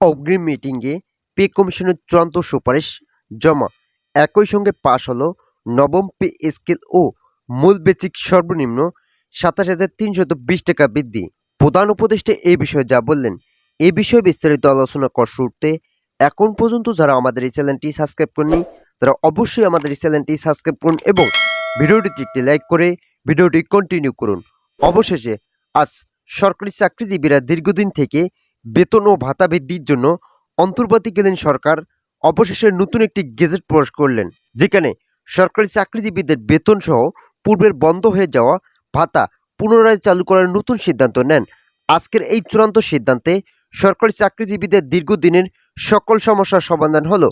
অগ্রিম মিটিংয়ে পে কমিশনের চূড়ান্ত সুপারিশ জমা। একই সঙ্গে পাশ হলো নবম পে স্কেল ও মূল বেচিক সর্বনিম্ন সাতাশ হাজার তিনশত বিশ টাকা বৃদ্ধি। প্রধান উপদেষ্টা এই বিষয়ে যা বললেন, এ বিষয়ে বিস্তারিত আলোচনা করার শুরুতে এখন পর্যন্ত যারা আমাদের এই চ্যানেলটি সাবস্ক্রাইব করেনি তারা অবশ্যই আমাদের এই চ্যানেলটি সাবস্ক্রাইব করুন এবং ভিডিওটিতে একটি লাইক করে ভিডিওটি কন্টিনিউ করুন। অবশেষে আজ সরকারি চাকরিজীবীরা দীর্ঘদিন থেকে বেতন ও ভাতা বৃদ্ধির জন্য অন্তর্বর্তীকালীন সরকার অবশেষে নতুন একটি গেজেট প্রকাশ করলেন, যেখানে সরকারি চাকরিজীবীদের বেতন সহ পূর্বের বন্ধ হয়ে যাওয়া ভাতা পুনরায় চালু করার নতুন সিদ্ধান্ত নেন। আজকের এই চূড়ান্ত সিদ্ধান্তে সরকারি চাকরিজীবীদের দীর্ঘদিনের সকল সমস্যার সমাধান হলো।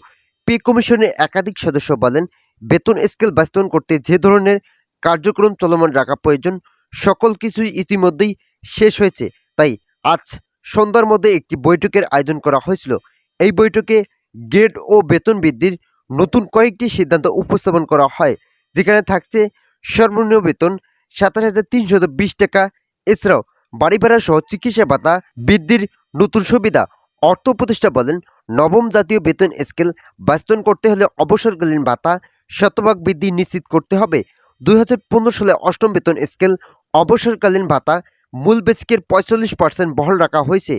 পে কমিশনের একাধিক সদস্য বলেন, বেতন স্কেল বাস্তবায়ন করতে যে ধরনের কার্যক্রম চলমান রাখা প্রয়োজন, সকল কিছুই ইতিমধ্যেই শেষ হয়েছে, তাই আজ সন্ধ্যার মধ্যে একটি বৈঠকের আয়োজন করা হয়েছিল। এই বৈঠকে গ্রেড ও বেতন বৃদ্ধির নতুন কয়েকটি সিদ্ধান্ত উপস্থাপন করা হয়, যেখানে থাকছে সর্বনিম্ন বেতন সাতাশ হাজার তিনশত বিশ টাকা। এছাড়াও বাড়ি ভাড়া সহ চিকিৎসা ভাতা বৃদ্ধির নতুন সুবিধা। অর্থ উপদেষ্টা বলেন, নবম জাতীয় বেতন স্কেল বাস্তবায়ন করতে হলে অবসরকালীন ভাতা শতভাগ বৃদ্ধি নিশ্চিত করতে হবে। দু হাজার পনেরো সালে অষ্টম বেতন স্কেল অবসরকালীন ভাতা মূল বেসিকের পঁয়তাল্লিশ পার্সেন্ট বহাল রাখা হয়েছে,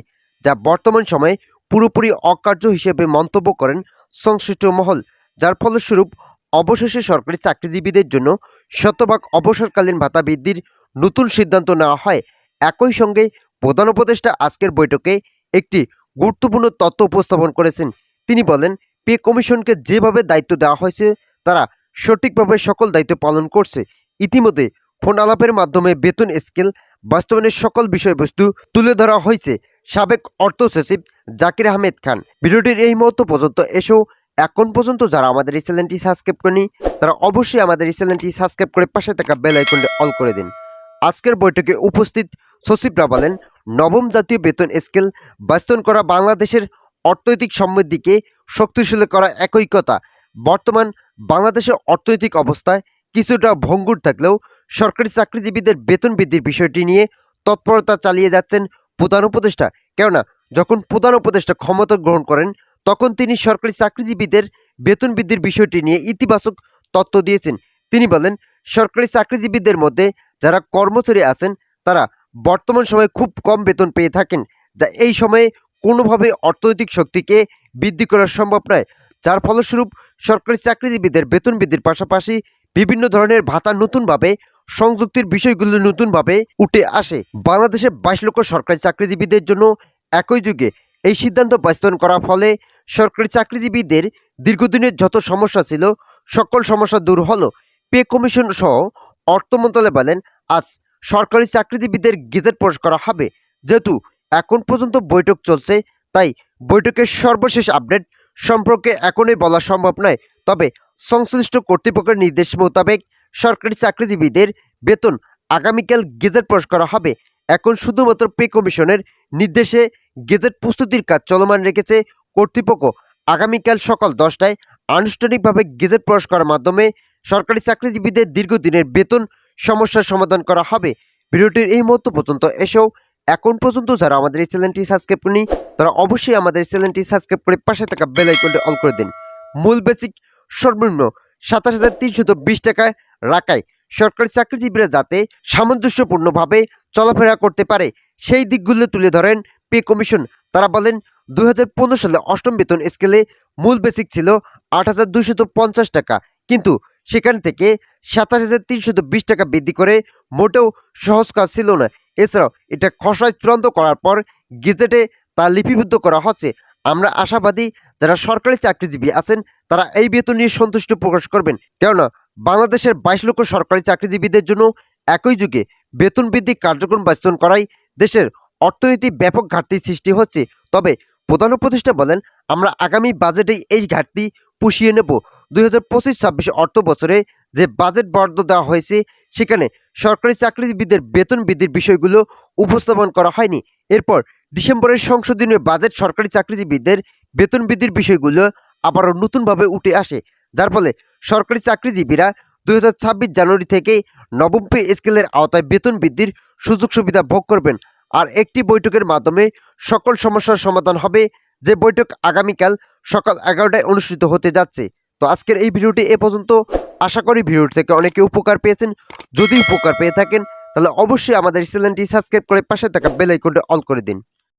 যা বর্তমান সময়ে পুরোপুরি অকার্য হিসেবে মন্তব্য করেন সংশ্লিষ্ট মহল, যার ফলস্বরূপ অবশেষে সরকারি চাকরিজীবীদের জন্য শতভাগ অবসরকালীন ভাতা বৃদ্ধির নতুন সিদ্ধান্ত নেওয়া হয়। একই সঙ্গে প্রধান উপদেষ্টা আজকের বৈঠকে একটি গুরুত্বপূর্ণ তথ্য উপস্থাপন করেছেন। তিনি বলেন, পে কমিশনকে যেভাবে দায়িত্ব দেওয়া হয়েছে, তারা সঠিকভাবে সকল দায়িত্ব পালন করছে। ইতিমধ্যে ফোন আলাপের মাধ্যমে বেতন স্কেল বাস্তবায়নের সকল বিষয়বস্তু তুলে ধরা হয়েছে, সাবেক অর্থ সচিব জাকির আহমেদ খান। ভিডিওটির এই মুহূর্ত পর্যন্ত এসেও এখন পর্যন্ত যারা আমাদের এই চ্যানেলটি সাবস্ক্রাইব করেনি, তারা অবশ্যই আমাদের এই চ্যানেলটি সাবস্ক্রাইব করে পাশে থাকা বেল আইকনটি অল করে দিন। আজকের বৈঠকে উপস্থিত সচিবরা বলেন, নবম জাতীয় বেতন স্কেল বাস্তবায়ন করা বাংলাদেশের অর্থনৈতিক সমৃদ্ধিকে শক্তিশালী করা একই কথা। বর্তমান বাংলাদেশের অর্থনৈতিক অবস্থায় কিছুটা ভঙ্গুর থাকলেও সরকারি চাকরিজীবীদের বেতন বৃদ্ধির বিষয়টি নিয়ে তৎপরতা চালিয়ে যাচ্ছেন প্রধান উপদেষ্টা। কেননা, যখন প্রধান উপদেষ্টা ক্ষমতা গ্রহণ করেন, তখন তিনি সরকারি চাকরিজীবীদের বেতন বৃদ্ধির বিষয়টি নিয়ে ইতিবাচক তথ্য দিয়েছেন। তিনি বলেন, সরকারি চাকরিজীবীদের মধ্যে যারা কর্মচারী আছেন, তারা বর্তমান সময়ে খুব কম বেতন পেয়ে থাকেন, যা এই সময়ে কোনোভাবে অর্থনৈতিক শক্তিকে বৃদ্ধি করা সম্ভব নয়। যার ফলস্বরূপ, সরকারি চাকরিজীবীদের বেতন বৃদ্ধির পাশাপাশি বিভিন্ন ধরনের ভাতা নতুনভাবে সংযুক্তির বিষয়গুলো নতুনভাবে উঠে আসে। বাংলাদেশে বাইশ লক্ষ সরকারি চাকরিজীবীদের জন্য একই যুগে এই সিদ্ধান্ত বাস্তবায়ন করার ফলে সরকারি চাকরিজীবীদের দীর্ঘদিনের যত সমস্যা ছিল, সকল সমস্যা দূর হলো। পে কমিশন সহ অর্থ মন্ত্রণালয় বলেন, আজ সরকারি চাকরিজীবীদের গেজেট প্রকাশ করা হবে। যেহেতু এখন পর্যন্ত বৈঠক চলছে, তাই বৈঠকের সর্বশেষ আপডেট সম্পর্কে এখনই বলা সম্ভব নয়। তবে সংশ্লিষ্ট কর্তৃপক্ষের নির্দেশ মোতাবেক সরকারি চাকরিজীবীদের বেতন আগামীকাল গেজেট প্রকাশ করা হবে। এখন শুধুমাত্র পে কমিশনের নির্দেশে গেজেট প্রস্তুতির কাজ চলমান রেখেছে কর্তৃপক্ষ। আগামীকাল সকাল দশটায় আনুষ্ঠানিকভাবে গেজেট প্রকাশ করার মাধ্যমে সরকারি চাকরিজীবীদের দীর্ঘদিনের বেতন সমস্যার সমাধান করা হবে। ভিডিওটির এই মুহূর্ত পর্যন্ত এসেও এখন পর্যন্ত যারা আমাদের এই চ্যানেলটি সাবস্ক্রাইব করেনি তারা অবশ্যই আমাদের চ্যানেলটি সাবস্ক্রাইব করে পাশে থাকা বেল আইকনটি অন করে দিন। মূল বেসিক সর্বনিম্ন সাতাশ হাজার তিনশত বিশ টাকায় রাখায় সরকারি চাকরিজীবীরা যাতে সামঞ্জস্যপূর্ণভাবে চলাফেরা করতে পারে, সেই দিকগুলো তুলে ধরেন পে কমিশন। তারা বলেন দু হাজার পনেরো সালে অষ্টম বেতন স্কেলে মূল বেসিক ছিল আট হাজার পঞ্চাশ টাকা, কিন্তু সেখান থেকে সাতাশ হাজার বিশ টাকা বৃদ্ধি করে মোটেও সহজ কাজ ছিল না। এছাড়াও এটা খসড়ায় চূড়ান্ত করার পর গেজেটে তা লিপিবদ্ধ করা হচ্ছে। আমরা আশাবাদী যারা সরকারি চাকরিজীবী আছেন, তারা এই বেতন নিয়ে সন্তুষ্ট প্রকাশ করবেন। কেননা বাংলাদেশের বাইশ লক্ষ সরকারি চাকরিজীবীদের জন্য একই যুগে বেতন বৃদ্ধি কার্যক্রম বাস্তবায়ন করাই দেশের অর্থনীতি ব্যাপক ঘাটতি সৃষ্টি হচ্ছে। তবে প্রধান উপদেষ্টা বলেন, আমরা আগামী বাজেটেই এই ঘাটতি পুষিয়ে নেব। দুই হাজার পঁচিশ ছাব্বিশ অর্থ বছরে যে বাজেট বরাদ্দ দেওয়া হয়েছে, সেখানে সরকারি চাকরিজীবীদের বেতন বৃদ্ধির বিষয়গুলো উপস্থাপন করা হয়নি। এরপর ডিসেম্বরের সংশোধনীয় বাজেট সরকারি চাকরিজীবীদের বেতন বৃদ্ধির বিষয়গুলো আবারও নতুনভাবে উঠে আসে। যার ফলে সরকারি চাকরিজীবীরা দুই হাজার ছাব্বিশ জানুয়ারি থেকে নবম পে স্কেলের আওতায় বেতন বৃদ্ধির সুযোগ সুবিধা ভোগ করবেন। আর একটি বৈঠকের মাধ্যমে সকল সমস্যার সমাধান হবে যে বৈঠক আগামীকাল সকাল এগারোটায় অনুষ্ঠিত হতে যাচ্ছে। তো আজকের এই ভিডিওটি এ পর্যন্ত। আশা করি ভিডিওটি থেকে অনেকে উপকার পেয়েছেন। যদি উপকার পেয়ে থাকেন, তাহলে অবশ্যই আমাদের চ্যানেলটি সাবস্ক্রাইব করে পাশে থাকা বেল অল করে দিন।